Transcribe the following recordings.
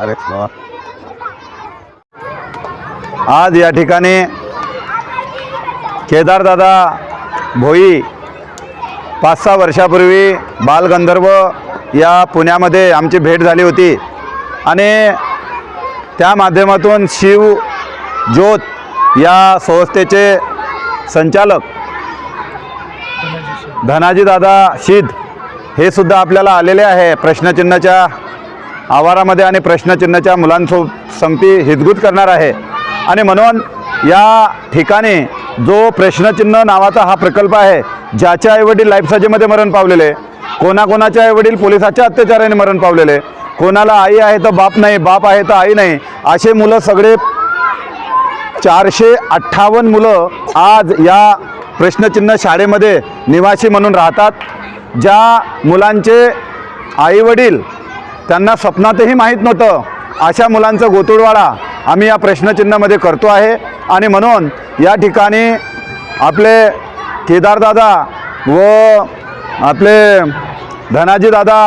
अरे आज या ठिकाणी केदारदादा भोई पाच सहा वर्षापूर्वी बालगंधर्व या पुण्यामध्ये आमची भेट झाली होती. आणि त्या माध्यमातून शिव ज्योत या संस्थेचे संचालक धनाजीदादा शीद हे सुद्धा आपल्याला आलेले आहे प्रश्नचिन्हाच्या आवारामध्ये आणि प्रश्नचिन्हाच्या मुलांसो संगती हितगुत करणार आहे. आणि म्हणून या ठिकाणी जो प्रश्नचिन्ह नावाचा हा प्रकल्प आहे ज्याचे आईवडील लाईफसाजीमध्ये मरण पावलेले कोणाकोणाचे आईवडील पोलिसाच्या अत्याचाराने मरण पावलेले कोणाला आई आहे तर बाप नाही बाप आहे तर आई नाही असे मुलं सगळे चारशे अठ्ठावन्न मुलं आज या प्रश्नचिन्ह शाळेमध्ये निवासी म्हणून राहतात ज्या मुलांचे आईवडील त्यांना स्वप्नातही माहीत नव्हतं. अशा मुलांचं गोतुडवाडा आम्ही या प्रश्नचिन्हामध्ये करतो आहे. आणि म्हणून या ठिकाणी आपले केदारदादा व आपले धनाजीदादा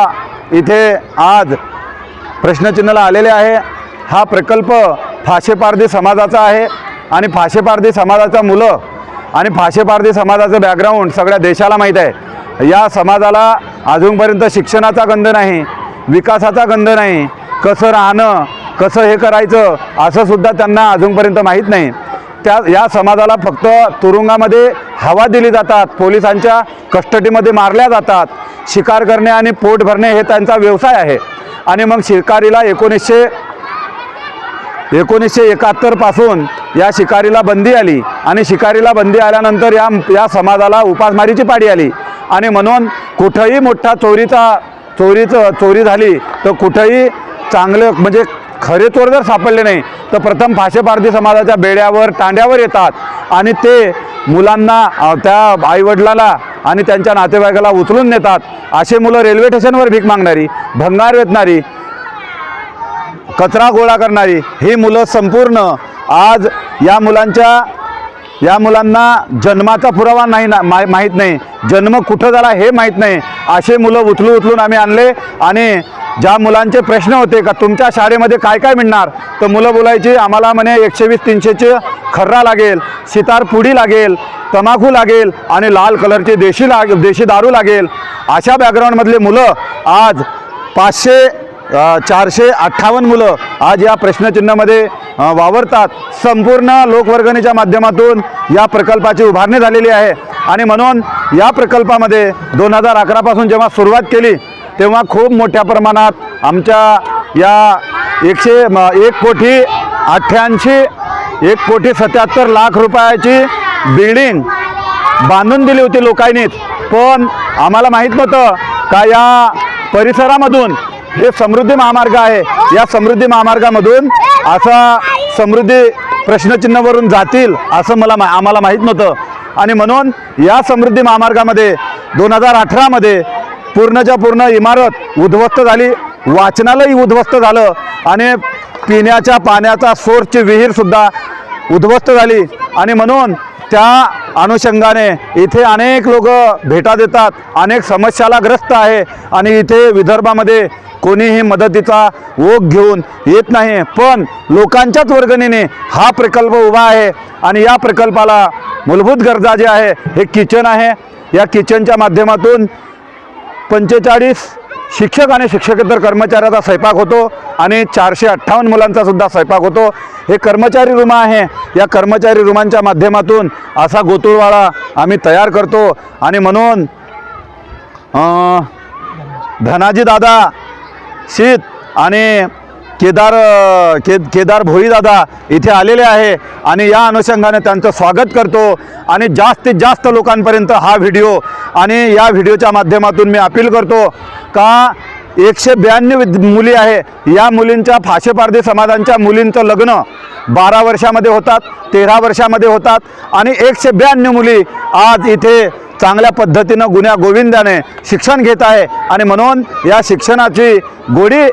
इथे आज प्रश्नचिन्हाला आलेले आहे. हा प्रकल्प फाशेपारधी समाजाचा आहे. आणि फाशेपारधी समाजाचा मुलं आणि फाशेपारधी समाजाचं बॅकग्राऊंड सगळ्या देशाला माहीत आहे. या समाजाला अजूनपर्यंत शिक्षणाचा गंध नाही. विकासाचा गंध नाही. कसं राहणं कसं हे करायचं असं सुद्धा त्यांना अजूनपर्यंत माहीत नाही. त्या या समाजाला फक्त तुरुंगामध्ये हवा दिली जातात पोलिसांच्या कस्टडीमध्ये मारल्या जातात. शिकार करणे आणि पोट भरणे हे त्यांचा व्यवसाय आहे. आणि मग शिकारीला एकोणीसशे एकोणीसशे एकाहत्तरपासून या शिकारीला बंदी आली. आणि शिकारीला बंदी आल्यानंतर या या समाजाला उपासमारीची पाडी आली. आणि म्हणून कुठंही मोठा चोरीचा चोरीचं चोरी झाली तर कुठंही चांगलं म्हणजे खरे चोर जर सापडले नाही तर प्रथम फाशेपारधी समाजाच्या बेड्यावर तांड्यावर येतात. आणि ते मुलांना त्या आईवडिलाला आणि त्यांच्या नातेवाईकाला उचलून नेतात. असे मुलं रेल्वे स्टेशनवर भीक मागणारी भंगार वेचणारी कचरा गोळा करणारी ही मुलं संपूर्ण आज या मुलांच्या या मुलांना जन्माचा पुरावा नाही ना मा माहीत नाही. जन्म कुठं झाला हे माहीत नाही. असे मुलं उचलू उचलून आम्ही आणले आणि ज्या मुलांचे प्रश्न होते का तुमच्या शाळेमध्ये काय काय मिळणार तर मुलं बोलायची आम्हाला म्हणे एकशे वीस तीनशेचे खर्रा लागेल सितार पुडी लागेल तमाखू लागेल आणि लाल कलरची देशी लाग देशी दारू लागेल. अशा बॅकग्राऊंडमधले मुलं आज पाचशे चारशे अठ्ठावन्न मुलं आज या प्रश्नचिन्हामध्ये वावरतात. संपूर्ण लोकवर्गणीच्या माध्यमातून या प्रकल्पाची उभारणी झालेली आहे. आणि म्हणून या प्रकल्पामध्ये दोन हजार अकरापासून जेव्हा सुरुवात केली तेव्हा खूप मोठ्या प्रमाणात आमच्या या एकशे एक कोटी अठ्ठ्याऐंशी एक कोटी सत्याहत्तर लाख रुपयाची बिल्डिंग बांधून दिली होती लोकांनीच. पण आम्हाला माहीत नव्हतं का या परिसरामधून हे समृद्धी महामार्ग आहे. या समृद्धी महामार्गामधून असा समृद्धी प्रश्नचिन्हावरून जातील असं मला मा आम्हाला माहीत नव्हतं. आणि म्हणून या समृद्धी महामार्गामध्ये दोन हजार अठरामध्ये पूर्णच्या पूर्ण इमारत उद्ध्वस्त झाली. वाचनालय उद्ध्वस्त झालं आणि पिण्याच्या पाण्याचा सोर्सची विहीरसुद्धा उद्ध्वस्त झाली. आणि म्हणून त्या अनुषंगाने इथे अनेक लोक भेटा देतात. अनेक समस्याला ग्रस्त आहे. आणि इथे विदर्भामध्ये कोणीही मदतीचा ओघ घेऊन येत नाही. पण लोकांच्याच वर्गणीने हा प्रकल्प उभा आहे आणि या प्रकल्पाला मूलभूत गरजा जे आहे हे किचन आहे. या किचनच्या माध्यमातून पंचेचाळीस शिक्षक आणि शिक्षकेतर कर्मचाऱ्याचा स्वयंपाक होतो आणि चारशे अठ्ठावन्न मुलांचा सुद्धा स्वयंपाक होतो. हे कर्मचारी रूम आहे. या कर्मचारी रूमांच्या माध्यमातून असा गोतुळवाडा आम्ही तयार करतो. आणि म्हणून धनाजी दादा शीत आणि केदार के केदार भोईदादा इथे आलेले आहे. आणि या अनुषंगाने त्यांचं स्वागत करतो. आणि जास्तीत जास्त लोकांपर्यंत हा व्हिडिओ आणि या व्हिडिओच्या माध्यमातून मी अपील करतो का एकशे ब्याण्णव मुली आहे. या मुलींच्या फाशेपारधी समाजांच्या मुलींचं लग्न बारा वर्षामध्ये होतात तेरा वर्षामध्ये होतात आणि एकशे ब्याण्णव मुली आज इथे चांगल्या पद्धतीनं गुन्ह्या गोविंदाने शिक्षण घेत आहे. आणि म्हणून या शिक्षणाची गोडी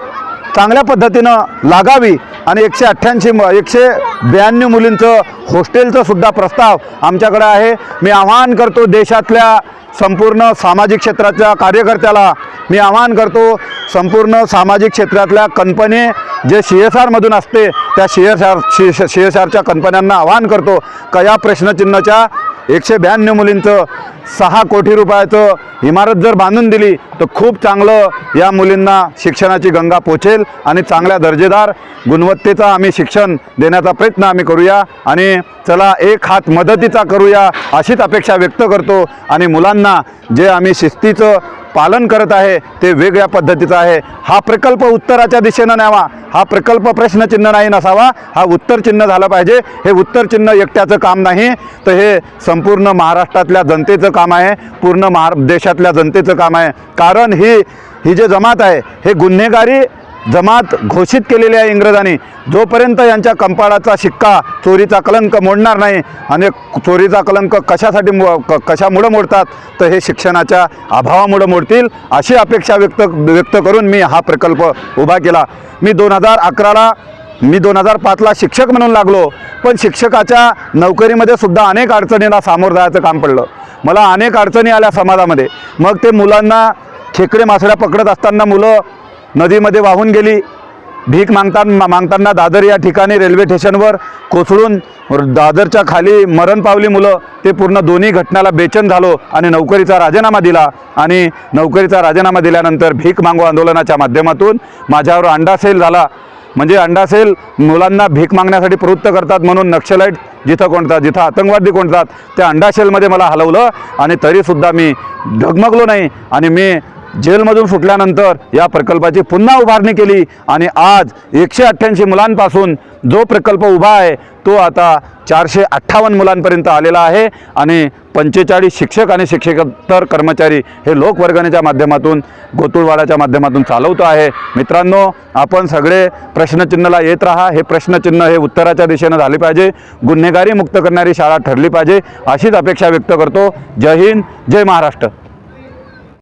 चांगल्या पद्धतीनं लागावी. आणि एकशे अठ्ठ्याऐंशी म एकशे ब्याण्णव मुलींचं हॉस्टेलचं सुद्धा प्रस्ताव आमच्याकडे आहे. मी आवाहन करतो देशातल्या संपूर्ण सामाजिक क्षेत्राच्या कार्यकर्त्याला मी आवाहन करतो संपूर्ण सामाजिक क्षेत्रातल्या कंपनी जे सी एस आरमधून असते त्या C S R C S आरच्या कंपन्यांना आवाहन करतो का या प्रश्नचिन्हाच्या एकशे ब्याण्णव मुलींचं सहा कोटी रुपयाचं इमारत जर बांधून दिली तर खूप चांगलं या मुलींना शिक्षणाची गंगा पोचेल आणि चांगल्या दर्जेदार गुणवत्तेचा आम्ही शिक्षण देण्याचा प्रयत्न आम्ही करूया. आणि चला एक हात मदतीचा करूया अशीच अपेक्षा व्यक्त करतो. आणि मुलांना जे आम्ही शिस्तीचं पालन करत आहे ते वेगळ्या पद्धतीचं आहे. हा प्रकल्प उत्तराच्या दिशेनं न्यावा. हा प्रकल्प प्रश्नचिन्ह नाही नसावा. हा उत्तरचिन्ह झालं पाहिजे. हे उत्तरचिन्ह एकट्याचं काम नाही. तर हे संपूर्ण महाराष्ट्रातल्या जनतेचं काम आहे. पूर्ण महा देशातल्या जनतेचं काम आहे. कारण ही ही जे जमात आहे हे गुन्हेगारी जमात घोषित केलेली आहे इंग्रजांनी. जोपर्यंत यांच्या कंपाळाचा शिक्का चोरीचा कलंक मोडणार नाही आणि चोरीचा कलंक कशासाठी मो क- कशामुळं मोडतात तर हे शिक्षणाच्या अभावामुळं मोडतील अशी अपेक्षा व्यक्त व्यक्त करून मी हा प्रकल्प उभा केला. मी दोन हजार अकराला मी दोन हजार पाचला शिक्षक म्हणून लागलो पण शिक्षकाच्या नोकरीमध्ये सुद्धा अनेक अडचणींना सामोरं जायचं काम पडलं. मला अनेक अडचणी आल्या समाजामध्ये. मग ते मुलांना खेकडे मासड्या पकडत असताना मुलं नदीमध्ये वाहून गेली. भीक मागता मागताना दादर या ठिकाणी रेल्वे स्टेशनवर कोसळून दादरच्या खाली मरण पावली मुलं. ते पूर्ण दोन्ही घटनाला बेचन झालो आणि नोकरीचा राजीनामा दिला. आणि नोकरीचा राजीनामा दिल्यानंतर भीक मागो आंदोलनाच्या माध्यमातून माझ्यावर अंडासेल झाला. म्हणजे अंडासेल मुलांना भीक मागण्यासाठी प्रवृत्त करतात म्हणून नक्षलाईट जिथं कोणतात जिथं आतंकवादी कोणतात त्या अंडाशेलमध्ये मला हलवलं. आणि तरीसुद्धा मी ढगमगलो नाही. आणि मी जेलमधून सुटल्यानंतर या प्रकल्पाची पुन्हा उभारणी केली आणि आज एकशे अठ्ठ्याऐंशी मुलांपासून जो प्रकल्प उभा आहे तो आता चारशे अठ्ठावन्न मुलांपर्यंत आलेला आहे आणि पंचेचाळीस शिक्षक आणि शिक्षकोत्तर कर्मचारी हे लोकवर्गणीच्या माध्यमातून गोतुळवाड्याच्या माध्यमातून चालवतो आहे. मित्रांनो आपण सगळे प्रश्नचिन्हाला येत राहा. हे प्रश्नचिन्ह हे उत्तराच्या दिशेनं झाले पाहिजे. गुन्हेगारी मुक्त करणारी शाळा ठरली पाहिजे अशीच अपेक्षा व्यक्त करतो. जय हिंद जय महाराष्ट्र.